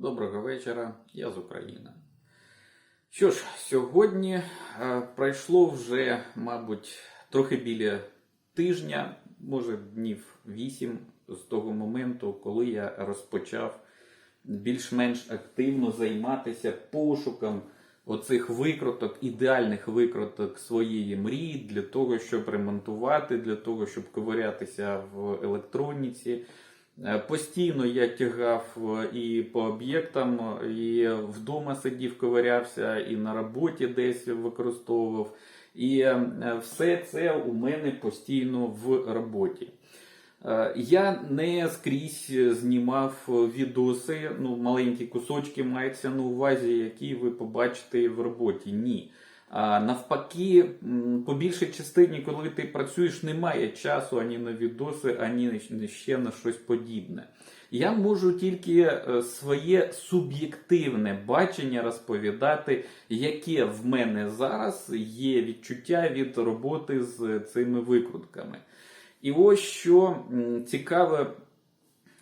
Доброго вечора, я з України. Що ж, сьогодні е, пройшло вже, мабуть, трохи біля тижня, може днів вісім з того моменту, коли я розпочав більш-менш активно займатися пошуком оцих викруток, ідеальних викруток своєї мрії для того, щоб ремонтувати, для того, щоб ковирятися в електроніці. Е, Постійно я тягав е, і по об'єктам, і вдома сидів, ковирявся, і на роботі десь використовував. І е, все це у мене постійно в роботі. Е, Я не скрізь знімав відоси, ну маленькі кусочки мається на увазі, які ви побачите в роботі. Ні. Навпаки, по більшій частині, коли ти працюєш, немає часу ані на відоси, ані ще на щось подібне. Я можу тільки е, своє суб'єктивне бачення розповідати, яке в мене зараз є відчуття від роботи з цими викрутками. І ось що цікаве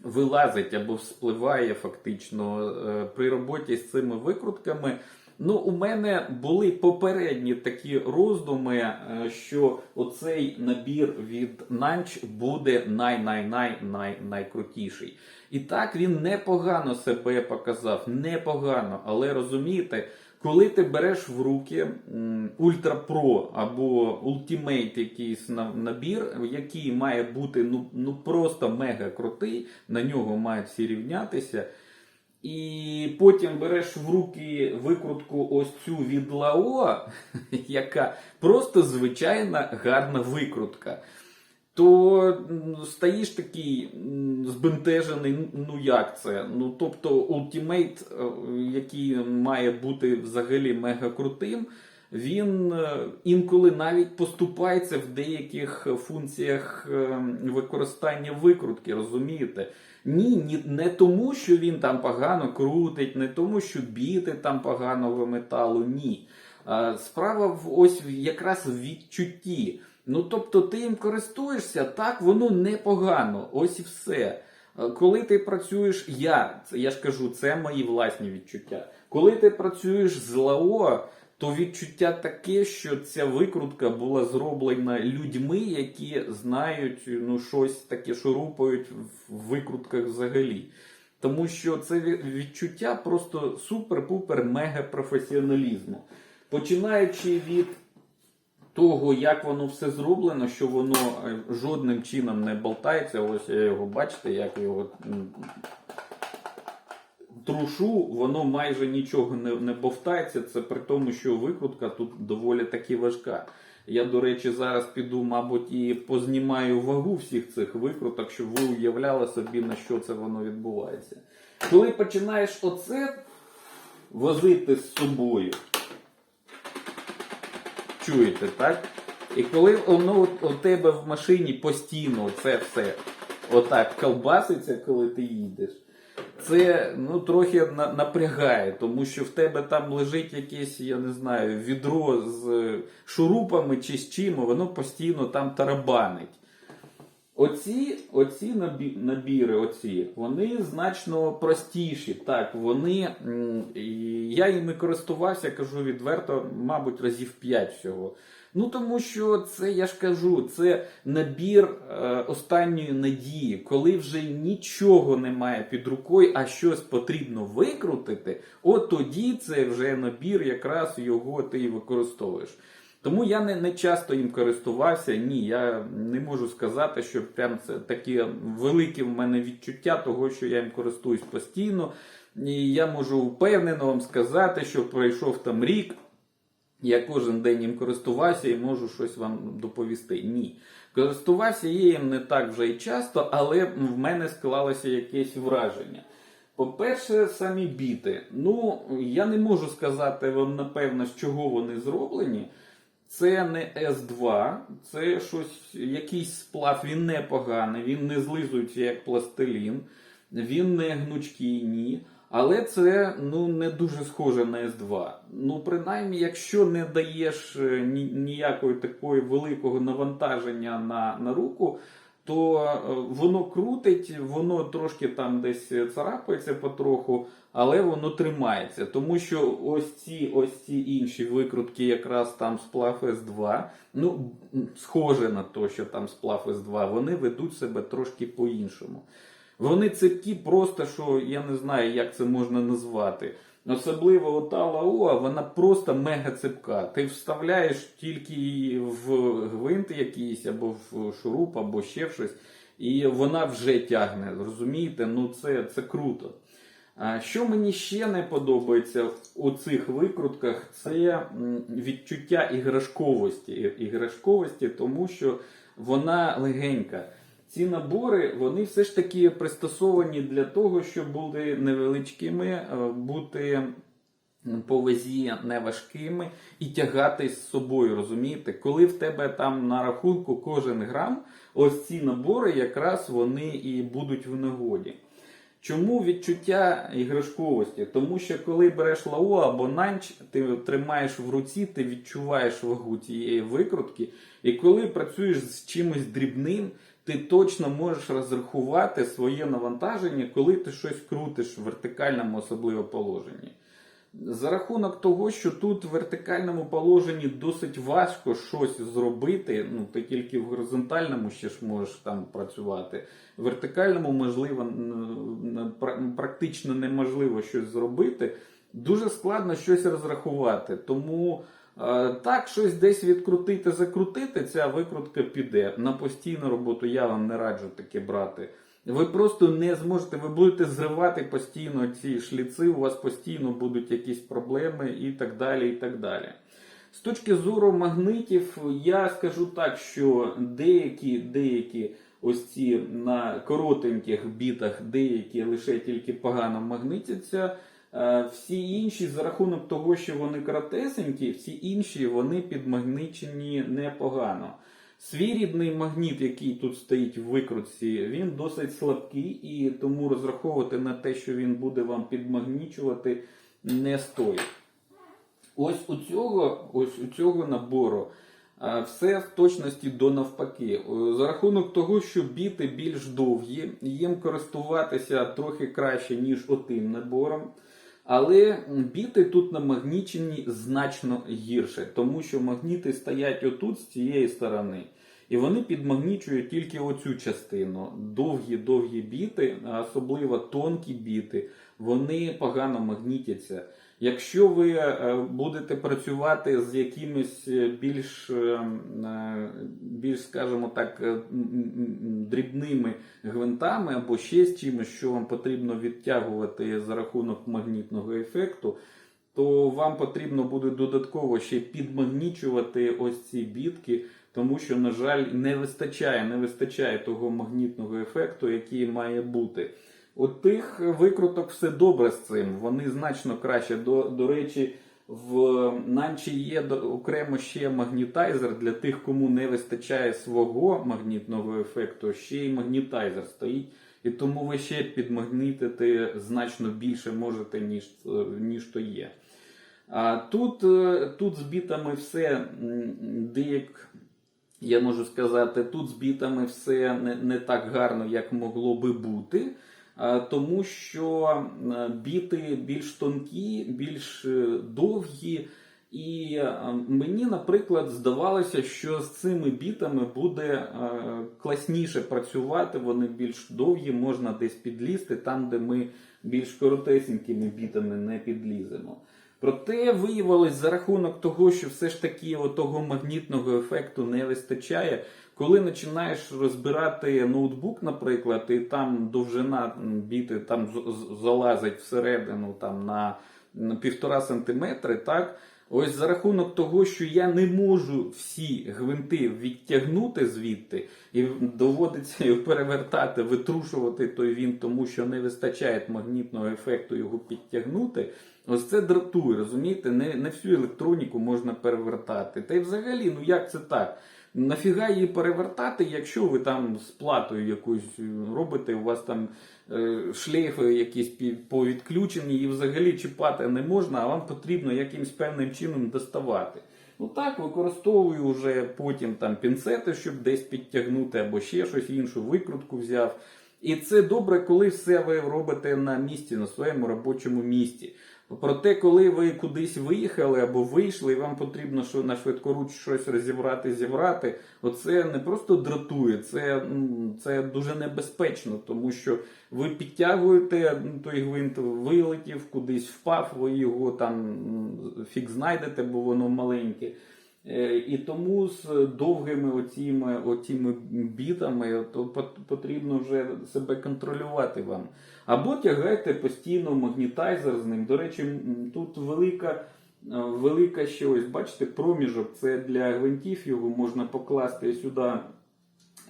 вилазить або вспливає фактично е, при роботі з цими викрутками. Ну, у мене були попередні такі роздуми, е, що оцей набір від Нанч буде най-най-най найкрутіший. І так він непогано себе показав, непогано. Але розумієте, коли ти береш в руки Ultra Pro або Ultimate якийсь на- набір, який має бути ну, ну просто мега крутий, на нього мають всі рівнятися. І потім береш в руки викрутку ось цю від Лао, яка просто звичайна гарна викрутка. То стаєш такий збентежений, ну як це? Ну тобто Ultimate, е, який має бути взагалі мега крутим, він е, інколи навіть поступається в деяких функціях е, використання викрутки, розумієте? Ні, ні, не тому, що він там погано крутить, не тому, що біти там поганого металу, ні. Справа в ось якраз в відчутті. Ну тобто ти їм користуєшся, так воно непогано. Ось і все. Коли ти працюєш, я, я ж кажу, це мої власні відчуття. Коли ти працюєш з ЛАО, то відчуття таке, що ця викрутка була зроблена людьми, які знають ну, щось таке, що рупають в викрутках взагалі. Тому що це відчуття просто супер-пупер мега професіоналізму. Починаючи від того, як воно все зроблено, що воно е, жодним чином не болтається. Ось я його бачите, як його трушу, воно майже нічого не, не бовтається. Це при тому, що викрутка тут доволі таки важка. Я, до речі, зараз піду, мабуть, і познімаю вагу всіх цих викруток, щоб ви уявляли собі, на що це воно відбувається. Коли починаєш оце возити з собою, чуєте, так? І коли воно у тебе в машині постійно це все отак колбаситься, коли ти їдеш, це ну, трохи на- напрягає, тому що в тебе там лежить якесь, я не знаю, відро з шурупами чи з чим, воно постійно там тарабанить. Оці, оці набіри, оці, вони значно простіші. Так, вони, я їми користувався, кажу відверто, мабуть, разів 5 всього. Ну тому що це, я ж кажу, це набір е, останньої надії, коли вже нічого немає під рукою, а щось потрібно викрутити, от тоді це вже набір, якраз його ти використовуєш. Тому я не, не часто їм користувався. Ні, я не можу сказати, що прям це таке велике в мене відчуття того, що я їм користуюсь постійно. І я можу впевнено вам сказати, що пройшов там рік. Я кожен день їм користувався і можу щось вам доповісти. Ні. Користувався я їм не так вже і часто, але в мене склалося якесь враження. По-перше, самі біти. Ну, я не можу сказати вам напевно, з чого вони зроблені. Це не С2, це щось, якийсь сплав, він не поганий, він не злизується як пластилін, він не гнучкий, ні. Але це ну, не дуже схоже на С2. Ну, принаймні, якщо не даєш е, ніякої такої великого навантаження на, на руку, то е, воно крутить, воно трошки там десь царапається потроху, але воно тримається. Тому що ось ці ось ці інші викрутки, якраз там сплав С2, ну схоже на те, що там сплав С2, вони ведуть себе трошки по-іншому. Вони цепкі просто, що я не знаю, як це можна назвати. Особливо ота лаоа, вона просто мега цепка. Ти вставляєш тільки в гвинт якийсь, або в шуруп, або ще в щось, і вона вже тягне. Розумієте? Ну це, це круто. Що мені ще не подобається у цих викрутках, це відчуття іграшковості. Іграшковості, тому що вона легенька. Ці набори вони все ж таки пристосовані для того, щоб бути невеличкими, е, бути по вазі неважкими і тягати з собою. Розумієте, коли в тебе там на рахунку кожен грам, ось ці набори якраз вони і будуть в нагоді. Чому відчуття іграшковості? Тому що коли береш лао або нанч, ти тримаєш в руці, ти відчуваєш вагу цієї викрутки, і коли працюєш з чимось дрібним, ти точно можеш розрахувати своє навантаження, коли ти щось крутиш в вертикальному особливо положенні. За рахунок того, що тут в вертикальному положенні досить важко щось зробити, ну ти тільки в горизонтальному ще ж можеш там працювати. В вертикальному можливо практично неможливо щось зробити. Дуже складно щось розрахувати. Тому так, щось десь відкрутити, закрутити, ця викрутка піде. На постійну роботу я вам не раджу таке брати. Ви просто не зможете, ви будете зривати постійно ці шліци, у вас постійно будуть якісь проблеми і так далі. і так далі. З точки зору магнитів, я скажу так, що деякі, деякі ось ці на коротеньких бітах, деякі лише тільки погано магнитяться. Е, Всі інші, за рахунок того, що вони коротесенькі, всі інші вони підмагничені непогано. Свій рідний магніт, який тут стоїть в викрутці, він досить слабкий, і тому розраховувати на те, що він буде вам підмагнічувати, не стоїть. Ось у цього, ось у цього набору все в точності до навпаки. За рахунок того, що біти більш довгі, їм користуватися трохи краще, ніж отим набором. Але біти тут намагнічені значно гірше, тому що магніти стоять отут з цієї сторони. І вони підмагнічують тільки оцю частину. Довгі-довгі біти, особливо тонкі біти, вони погано магнітяться. Якщо ви е, будете працювати з якимись е, більш, е, більш скажімо так, дрібними гвинтами або ще з чимось, що вам потрібно відтягувати за рахунок магнітного ефекту, то вам потрібно буде додатково ще підмагнічувати ось ці бітки, тому що, на жаль, не вистачає, не вистачає того магнітного ефекту, який має бути. У тих викруток все добре з цим. Вони значно краще. До, до речі, в Нанчі є окремо ще магнітайзер для тих, кому не вистачає свого магнітного ефекту, ще й магнітайзер стоїть. І тому ви ще підмагнітити значно більше можете, ніж, ніж то є. А тут, е, тут з бітами все деяк, я можу сказати, тут з бітами все не, не так гарно, як могло би бути. А, Тому що е, біти більш тонкі, більш е, довгі. І е, мені, наприклад, здавалося, що з цими бітами буде е, класніше працювати, вони більш довгі, можна десь підлізти там, де ми більш коротесенькими бітами не підліземо. Проте виявилось за рахунок того, що все ж таки того магнітного ефекту не вистачає. Коли починаєш розбирати ноутбук, наприклад, і там довжина біти там залазить всередину там на півтора сантиметри, так. Ось за рахунок того, що я не можу всі гвинти відтягнути звідти, і доводиться його перевертати, витрушувати той він, тому що не вистачає магнітного ефекту його підтягнути. Ось це дратує, розумієте? Не, не всю електроніку можна перевертати. Та й взагалі, ну як це так? Нафіга її перевертати, якщо ви там з платою якусь е, робите, у вас там е, шлейфи якісь повідключені, і взагалі чіпати не можна, а вам потрібно якимось певним чином доставати. Ну так, використовую вже потім там пінцети, щоб десь підтягнути, або ще щось іншу викрутку взяв. І це добре, коли все ви робите на місці, на своєму робочому місці. Проте, коли ви кудись виїхали або вийшли, і вам потрібно що на швидкоруч щось розібрати, зібрати, оце не просто дратує, це, це дуже небезпечно, тому що ви підтягуєте той гвинт, вилетів, кудись впав, ви його там фік знайдете, бо воно маленьке. Е, І тому з довгими оціми, оціми бітами то потрібно вже себе контролювати вам. Або тягайте постійно магнітайзер з ним. До речі, тут велика, е, велика ще бачите, проміжок. Це для гвинтів його можна покласти сюди,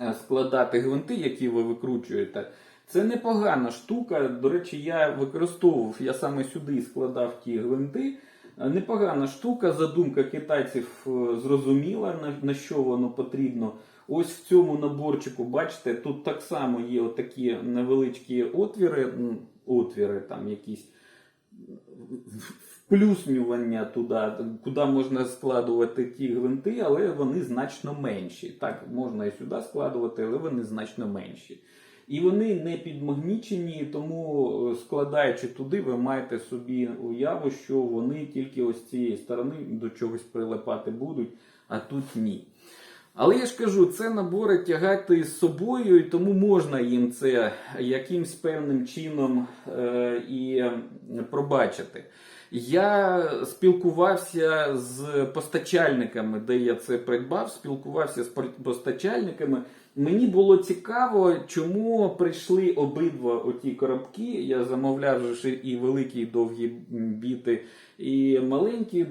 е, складати гвинти, які ви викручуєте. Це непогана штука. До речі, я використовував, я саме сюди складав ті гвинти. Непогана штука, задумка китайців е, зрозуміла, на, що воно потрібно. Ось в цьому наборчику, бачите, тут так само є отакі невеличкі отвіри, отвіри там якісь вплюснювання туди, куди можна складувати ті гвинти, але вони значно менші. Так, можна і сюди складувати, але вони значно менші. І вони не підмагнічені, тому е, складаючи туди, ви маєте собі уяву, що вони тільки ось цієї сторони до чогось прилипати будуть, а тут ні. Але я ж кажу, це набори тягати з собою, і тому можна їм це якимсь певним чином е, і пробачити. Я спілкувався з постачальниками, де я це придбав, спілкувався з постачальниками. Мені було цікаво, чому прийшли обидва оті коробки. Я замовляв же ж і великі і довгі біти, і маленькі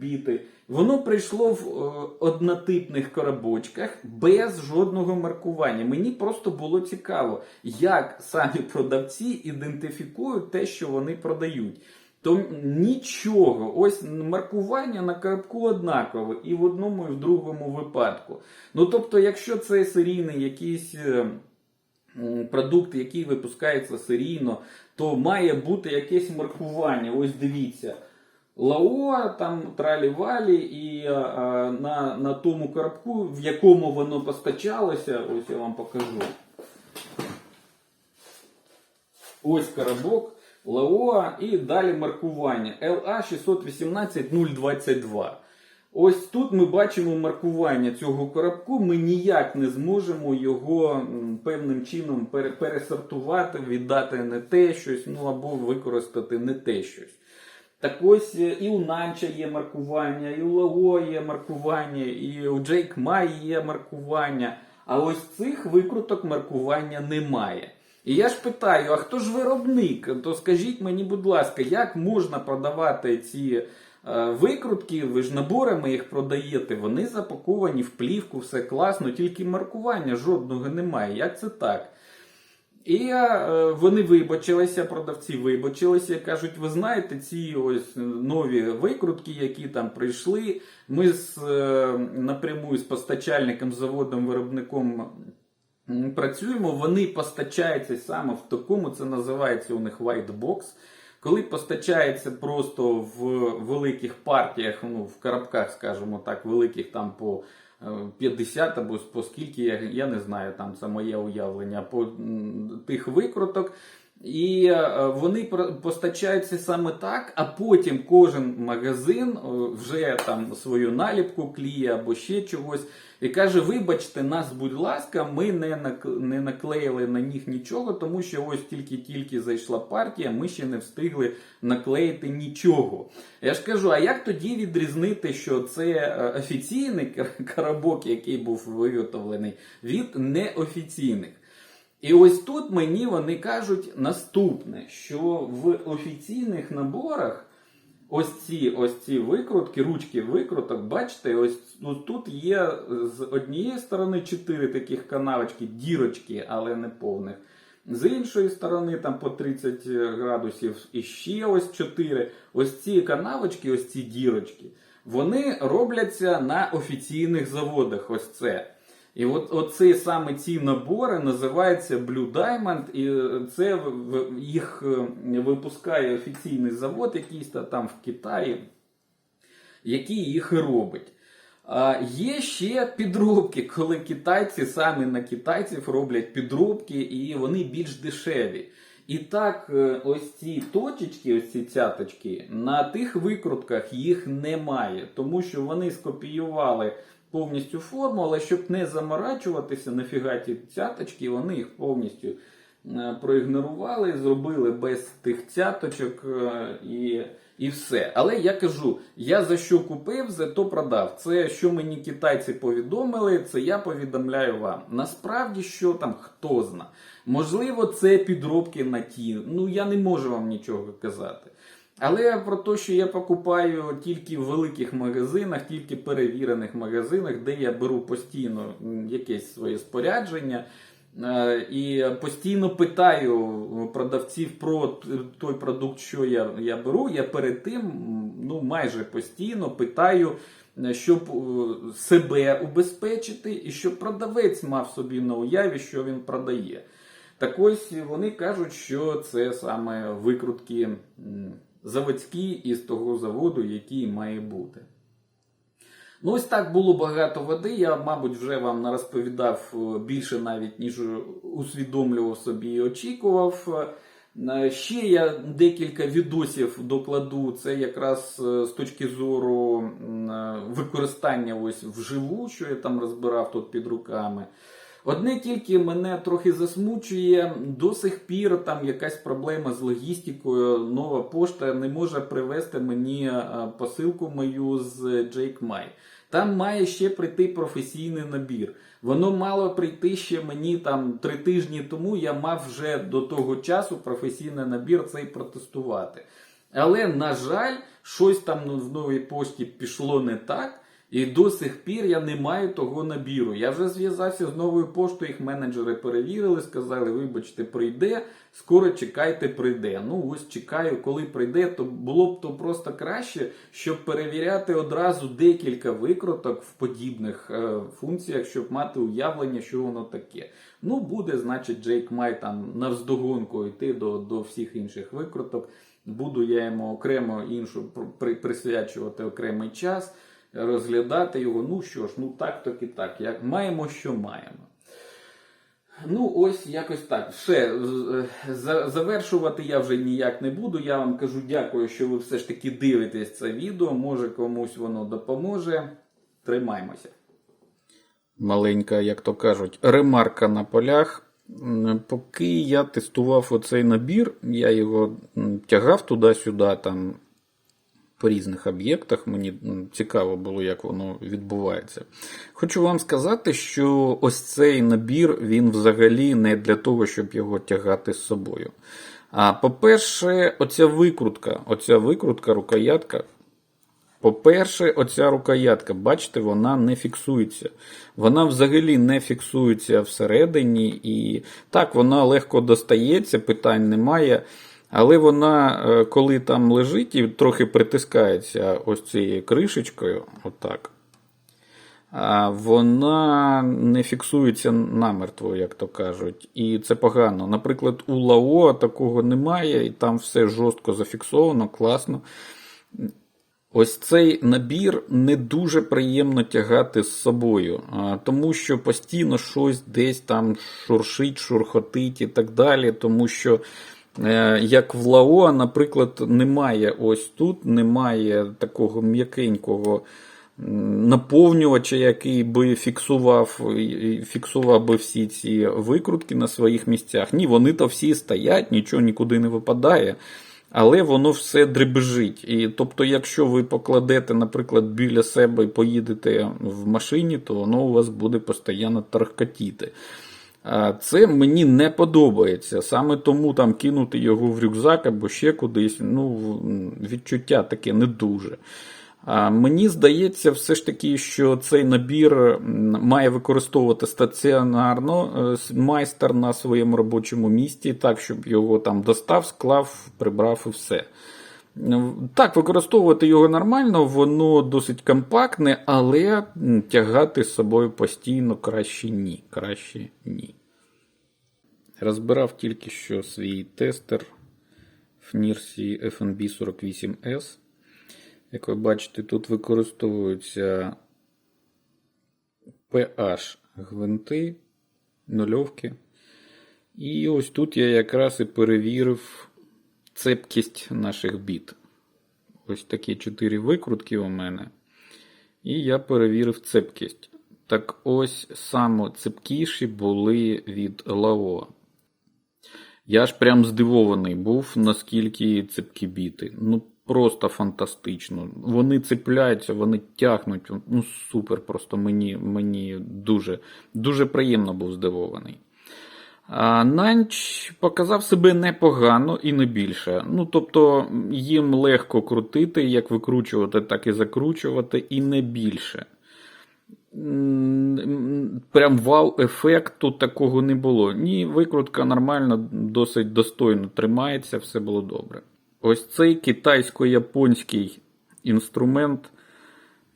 біти. Воно прийшло в е, однотипних коробочках без жодного маркування. Мені просто було цікаво, як самі продавці ідентифікують те, що вони продають. То нічого, ось маркування на коробку однакове і в одному, і в другому випадку. Ну тобто, якщо це серійний якийсь е, продукт, який випускається серійно, то має бути якесь маркування. Ось дивіться. Лаоа, там тралі-валі, і а, а, на, на тому коробку, в якому воно постачалося, ось я вам покажу. Ось коробок Лаоа і далі маркування LA 618 022. Ось тут ми бачимо маркування цього коробку. Ми ніяк не зможемо його певним чином пересортувати, віддати не те щось, ну або використати не те щось. Так ось е, і у Нанча є маркування, і у Лаго є маркування, і у Джейк Май є маркування. А ось цих викруток маркування немає. І я ж питаю: а хто ж виробник? То скажіть мені, будь ласка, як можна продавати ці е, викрутки? Ви ж наборами їх продаєте, вони запаковані в плівку, все класно, тільки маркування жодного немає. Як це так? І е, вони вибачилися, продавці вибачилися, кажуть, ви знаєте, ці ось нові викрутки, які там прийшли. Ми з е, напряму з постачальником, заводом, виробником працюємо. Вони постачаються саме в такому, це називається у них white box. Коли постачається просто в великих партіях, ну в коробках, скажімо так, великих там по е, 50 або по скільки, я, я не знаю, там це моє уявлення, по тих викруток. І е, вони про- постачаються саме так, а потім кожен магазин е, вже там свою наліпку кліє або ще чогось. І каже: вибачте нас, будь ласка, ми не нак- не наклеїли на них нічого, тому що ось тільки-тільки зайшла партія, ми ще не встигли наклеїти нічого. Я ж кажу, а як тоді відрізнити, що це е, офіційний коробок, який був виготовлений, від неофіційних? І ось тут мені вони кажуть наступне: що в офіційних наборах ось ці ось ці викрутки, ручки викруток, бачите, ось тут є з однієї сторони чотири таких канавочки, дірочки, але не повних. З іншої сторони, там по 30 градусів, і ще ось 4. Ось ці канавочки, ось ці дірочки, вони робляться на офіційних заводах. Ось це. І от оці саме ці набори називаються Blue Diamond, і це їх е, випускає офіційний завод, якийсь там в Китаї, який їх і робить. А є ще підробки, коли китайці самі на китайців роблять підробки, і вони більш дешеві. І так, е, ось ці точечки, ось ці цяточки, на тих викрутках їх немає, тому що вони скопіювали повністю форму, але щоб не заморачуватися, нафіга ті цяточки, вони їх повністю е, проігнорували, зробили без тих цяточок е, і, і все. Але я кажу, я за що купив, за то продав. Це що мені китайці повідомили, це я повідомляю вам. Насправді, що там хто зна. Можливо, це підробки на ті. Ну я не можу вам нічого казати. Але про те, що я покупаю тільки в великих магазинах, тільки перевірених магазинах, де я беру постійно якесь своє спорядження. е, І постійно питаю продавців про той продукт, що я, я беру. Я перед тим ну, майже постійно питаю, е, щоб е, себе убезпечити, і щоб продавець мав собі на уяві, що він продає. Так ось вони кажуть, що це саме викрутки заводські із того заводу, який має бути. Ну, ось так було багато води. Я, мабуть, вже вам нарозповідав е, більше навіть, ніж усвідомлював собі і очікував. Е, Ще я декілька відосів докладу. Це якраз е, з точки зору використання ось вживу, що я там розбирав тут під руками. Одне тільки мене трохи засмучує, до сих пір там якась проблема з логістикою. Нова пошта не може привезти мені е, посилку мою з Jake Mai. Там має ще прийти професійний набір. Воно мало прийти ще мені там три тижні тому. Я мав вже до того часу професійний набір цей протестувати. Але, на жаль, щось там в новій пошті пішло не так. І до сих пір я не маю того набіру. Я вже зв'язався з новою поштою, їх менеджери перевірили, сказали, вибачте, прийде, скоро чекайте, прийде. Ну ось чекаю, коли прийде, то було б то просто краще, щоб перевіряти одразу декілька викруток в подібних е, функціях, щоб мати уявлення, що воно таке. Ну, буде, значить, Джейк Май там навздогонку йти до, до всіх інших викруток. Буду я йому окремо іншу присвячувати окремий час розглядати його. Ну що ж, ну так так і так. Як маємо, що маємо. Ну, ось якось так. Все, завершувати я вже ніяк не буду. Я вам кажу дякую, що ви все ж таки дивитесь це відео. Може комусь воно допоможе. Тримаймося. Маленька, як то кажуть, ремарка на полях. Поки я тестував оцей набір, я його тягав туди-сюди, там по різних об'єктах. Мені цікаво було, як воно відбувається. Хочу вам сказати, що ось цей набір він взагалі не для того, щоб його тягати з собою. А по-перше, оця викрутка, оця викрутка, рукоятка. По-перше, оця рукоятка, бачите, вона не фіксується. Вона взагалі не фіксується всередині. І так, вона легко достається, питань немає. Але вона, е, коли там лежить і трохи притискається ось цією кришечкою, отак, вона не фіксується намертво, як то кажуть. І це погано. Наприклад, у Лао такого немає, і там все жорстко зафіксовано, класно. Ось цей набір не дуже приємно тягати з собою, тому що постійно щось десь там шуршить, шурхотить і так далі. Тому що, як в Лао, наприклад, немає ось тут, немає такого м'якенького наповнювача, який би фіксував, фіксував би всі ці викрутки на своїх місцях. Ні, вони то всі стоять, нічого нікуди не випадає. Але воно все дребежить. І тобто, якщо ви покладете, наприклад, біля себе і поїдете в машині, то воно у вас буде постійно тархкотіти. Це мені не подобається. Саме тому там кинути його в рюкзак або ще кудись. Ну, відчуття таке не дуже. Мені здається, все ж таки, що цей набір має використовувати стаціонарно е, майстер на своєму робочому місці, так, щоб його там достав, склав, прибрав і все. Ну, Так, використовувати його нормально, воно досить компактне, але тягати з собою постійно краще ні. Краще ні. Розбирав тільки що свій тестер в Нірсі FNB 48S. Як ви бачите, тут використовуються PH гвинти, нульовки. І ось тут я якраз і перевірив цепкість наших біт. Ось такі чотири викрутки у мене. І я перевірив цепкість. Так ось саме цепкіші були від Лао. Я ж прям здивований був, наскільки цепкі біти. Ну, просто фантастично. Вони цепляються, вони тягнуть. Ну, супер, просто мені, мені дуже, дуже приємно був здивований. Нанч показав себе непогано і не більше. Ну, тобто, їм легко крутити, як викручувати, так і закручувати, і не більше. Прям вау-ефекту такого не було. Ні, викрутка нормально, досить достойно тримається, все було добре. Ось цей китайсько-японський інструмент.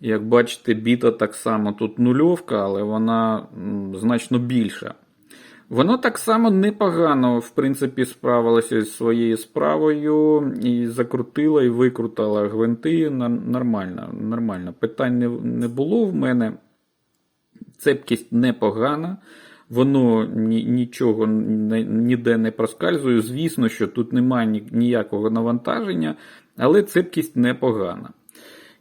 Як бачите, біта так само тут нульовка, але вона значно більша. Вона так само непогано, в принципі, справилася зі своєю справою і закрутила і викрутила гвинти нормально. нормально. Питань не, було в мене. Цепкість непогана. Воно ні, нічого ніде не проскальзує. Звісно, що тут немає ні- ніякого навантаження, але цепкість непогана.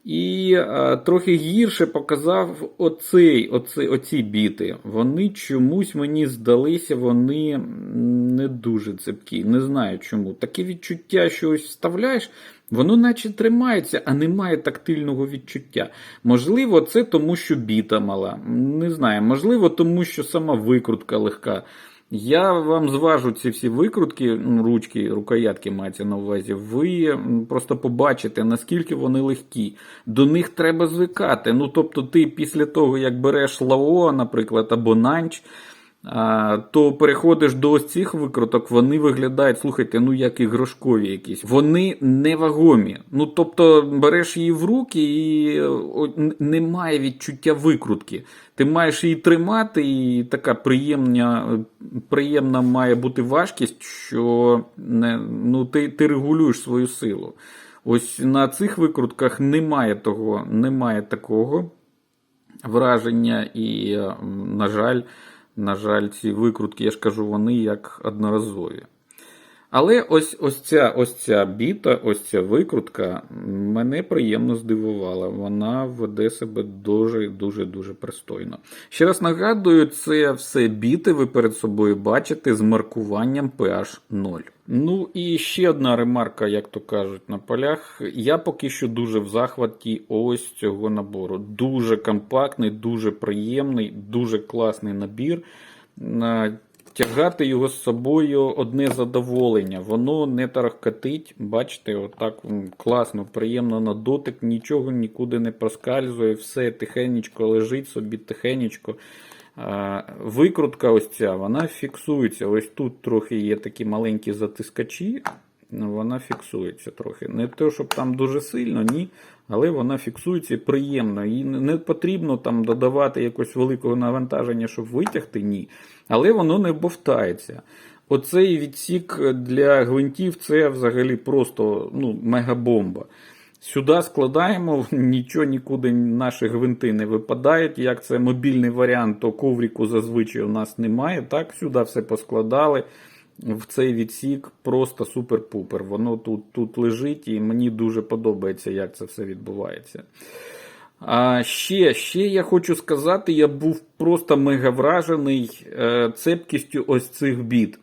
І е, трохи гірше показав оцей, оцей, оці біти. Вони чомусь мені здалися, вони не дуже цепкі. Не знаю чому. Таке відчуття, що ось вставляєш, воно наче тримається, а немає тактильного відчуття. Можливо, це тому, що біта мала. Не знаю, можливо, тому що сама викрутка легка. Я вам зважу ці всі викрутки, ручки, рукоятки мається на увазі. Ви просто побачите, наскільки вони легкі. До них треба звикати. Ну, тобто, ти після того, як береш лао, наприклад, або нанч, то переходиш до ось цих викруток, вони виглядають, слухайте, ну як іграшкові якісь. Вони невагомі. Ну, тобто, береш її в руки і немає відчуття викрутки. Ти маєш її тримати, і така приємна, приємна має бути важкість, що не, ну, ти, ти регулюєш свою силу. Ось на цих викрутках немає того, немає такого враження, і, на жаль, на жаль, ці викрутки, я ж кажу, вони як одноразові. Але ось, ось, ця, ось ця біта, ось ця викрутка мене приємно здивувала. Вона веде себе дуже дуже дуже пристойно. Ще раз нагадую, це все біти ви перед собою бачите з маркуванням PH 0. Ну і ще одна ремарка, як то кажуть на полях. Я поки що дуже в захваті ось цього набору. Дуже компактний, дуже приємний, дуже класний набір. Тягати його з собою одне задоволення. Воно не тарахкатить. Бачите, отак класно, приємно на дотик, нічого нікуди не проскальзує, все тихенечко лежить собі тихенечко. Викрутка ось ця, вона фіксується. Ось тут трохи є такі маленькі затискачі. Ну, Вона фіксується трохи. Не те, щоб там дуже сильно, ні. Але вона фіксується приємно. І не потрібно там додавати якогось великого навантаження, щоб витягти, ні. Але воно не бовтається. Оцей відсік для гвинтів це взагалі просто ну, мегабомба. Сюди складаємо, нічого нікуди наші гвинти не випадають. Як це мобільний варіант, то ковріку зазвичай у нас немає. Так, сюди все поскладали. В цей відсік просто супер-пупер. Воно тут, тут лежить, і мені дуже подобається, як це все відбувається. А ще, ще я хочу сказати, я був просто мега вражений е, цепкістю ось цих біт.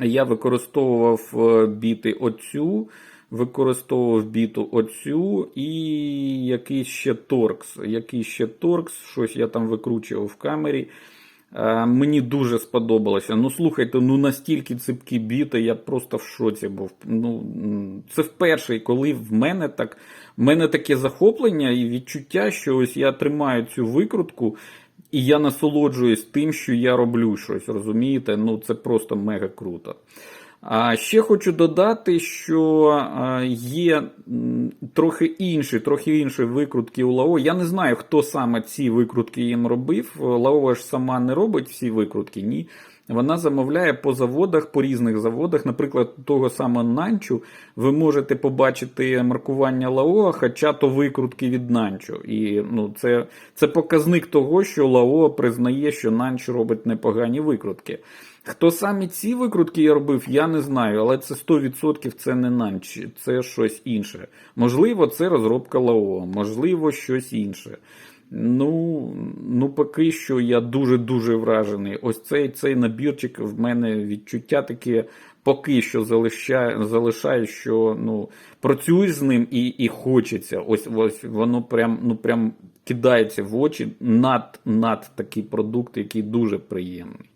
Я використовував е, біти оцю, використовував біту оцю і якийсь ще торкс. Якийсь ще торкс, щось я там викручував в камері. Е, Мені дуже сподобалося. Ну, слухайте, ну настільки ципкі біти, я просто в шоці був. Ну, це вперше, коли в мене так. В мене таке захоплення і відчуття, що ось я тримаю цю викрутку, і я насолоджуюсь тим, що я роблю щось. Розумієте? Ну це просто мега круто. А ще хочу додати, що є трохи інші, трохи інші викрутки у Лао. Я не знаю, хто саме ці викрутки їм робив. Лао ж сама не робить всі викрутки, ні. вона замовляє по заводах, по різних заводах. Наприклад, того самого Нанчу, ви можете побачити маркування Лао, хоча то викрутки від Нанчу. І ну, це, це показник того, що Лао признає, що Нанчу робить непогані викрутки. Хто саме ці викрутки я робив, я не знаю, але це 100% це не Нанч, це щось інше. Можливо, це розробка Лао, можливо, щось інше. Ну, ну поки що я дуже-дуже вражений. Ось цей, цей набірчик в мене відчуття таке поки що залишає, залишає, що ну, працюєш з ним і, і хочеться. Ось, ось воно прям, ну, прям кидається в очі над, над такий продукт, який дуже приємний.